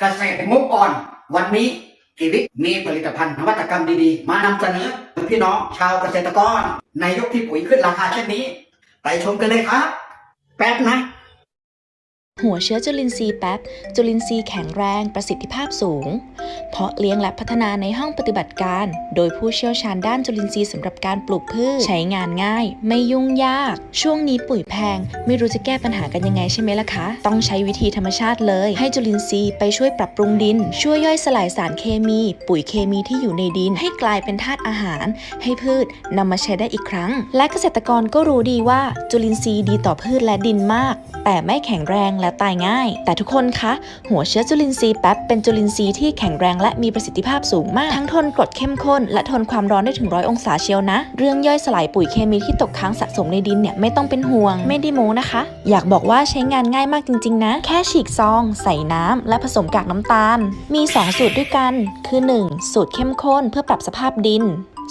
เกษตรงบอ่อน วันนี้กิวิมีผลิตภัณฑ์นวัตกรรมดีๆ มานำเสนอพี่น้องชาวเกษตรกร ในยุคที่ปุ๋ยขึ้นราคาเช่นนี้ ไปชมกันเลยครับ แป๊บนะ หัวเชื้อจุลินทรีย์แป๊บ จุลินทรีย์แข็งแรงประสิทธิภาพสูง เพาะเลี้ยงและพัฒนาในห้องปฏิบัติการ โดยผู้เชี่ยวชาญด้านจุลินทรีย์สำหรับการปลูกพืช ใช้งานง่าย ไม่ยุ่งยาก ช่วงนี้ปุ๋ยแพง ไม่รู้จะแก้ปัญหากันยังไงใช่ไหมล่ะคะ ต้องใช้วิธีธรรมชาติเลย ให้จุลินทรีย์ไปช่วยปรับปรุงดิน ช่วยย่อยสลายสารเคมี ปุ๋ยเคมีที่อยู่ในดิน ให้กลายเป็นธาตุอาหาร ให้พืชนำมาใช้ได้อีกครั้ง และเกษตรกรก็รู้ดีว่า จุลินทรีย์ดีต่อพืชและดินมาก แต่ไม่แข็งแรงและตายง่าย แต่ทุกคนคะหัวเชื้อจุลินทรีย์แป๊บเป็นจุลินทรีย์ที่แข็งแรงและมีประสิทธิภาพสูงมาก ทั้งทนกรดเข้มข้นและทนความร้อนได้ถึงร้อยองศาเชียวนะ เรื่องย่อยสลายปุ๋ยเคมีที่ตกค้างสะสมในดินเนี่ยไม่ต้องเป็นห่วง ไม่ได้โม้นะคะ อยากบอกว่าใช้งานง่ายมากจริง ๆ นะ แค่ฉีกซอง ใส่น้ำและผสมกากน้ำตาล มี 2 สูตรด้วยกัน คือ 1. สูตรเข้มข้นเพื่อปรับสภาพดิน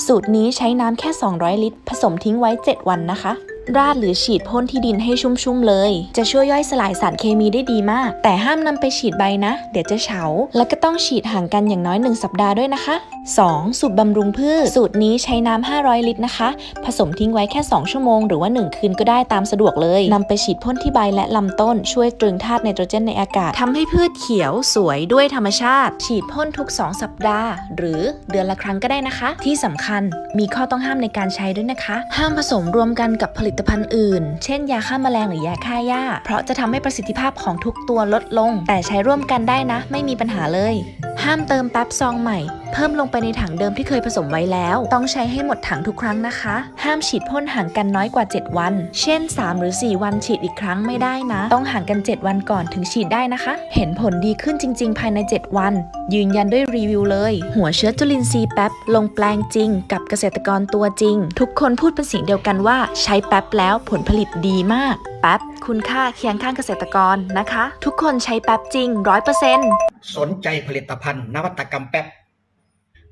สูตรนี้ใช้น้ำแค่ 200 ลิตร ผสมทิ้งไว้ 7 วันนะคะ ราดหรือฉีดพ่นที่ดินให้ชุ่มๆเลย จะช่วยย่อยสลายสารเคมีได้ดีมาก แต่ห้ามนำไปฉีดใบนะ เดี๋ยวจะเฉา แล้วก็ต้องฉีดห่างกันอย่างน้อย 1 สัปดาห์ด้วยนะคะ 2. สูตรบำรุงพืช สูตรนี้ใช้น้ำ500 ลิตรนะคะ ผสมทิ้งไว้แค่ 2 ชั่วโมง หรือว่า 1 คืนก็ได้ตามสะดวกเลยนำไปฉีดพ่นที่ใบและลำต้น ช่วยตรึงธาตุไนโตรเจนในอากาศทำให้พืชเขียวสวยด้วยธรรมชาติ ฉีดพ่นทุก 2 สัปดาห์ หรือเดือนละครั้งก็ได้นะคะ ที่สำคัญมีข้อต้องห้ามในการใช้ด้วยนะคะ ห้ามผสมรวมกันกับผลิตตภัณฑ์อื่น เช่นยาฆ่าแมลงหรือยาฆ่าหญ้า เพราะจะทำให้ประสิทธิภาพของทุกตัวลดลง แต่ใช้ร่วมกันได้นะ ไม่มีปัญหาเลย ห้ามเติมแป๊บซองใหม่ เพิ่มลงไปในถังเดิมที่เคยผสมไว้แล้ว ต้องใช้ให้หมดถังทุกครั้งนะคะ ห้ามฉีดพ่นห่างกันน้อยกว่า 7 วัน เช่น 3 หรือ 4 วันฉีดอีกครั้งไม่ได้นะ ต้องห่างกัน 7 วันก่อนถึงฉีดได้นะคะ เห็นผลดีขึ้นจริง ๆ ภายใน 7 วัน ยืนยันด้วยรีวิวเลย หัวเชื้อจุลินทรีย์แป๊บลงแปลงจริง กับเกษตรกรตัวจริง ทุกคนพูดเป็นเสียงเดียวกันว่า ใช้แป๊บแล้วผลผลิตดีมาก แป๊บคุณค่าเคียงข้างเกษตรกรนะคะ ทุกคนใช้แป๊บจริง100%สนใจผลิตภัณฑ์ นวัตกรรมแป๊บ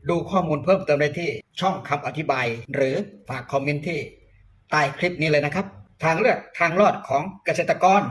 ดูข้อมูลเพิ่มเติมได้ที่ช่องคำอธิบาย หรือฝากคอมเมนต์ที่ใต้คลิปนี้เลยนะครับ ทางเลือกทางรอดของเกษตรกร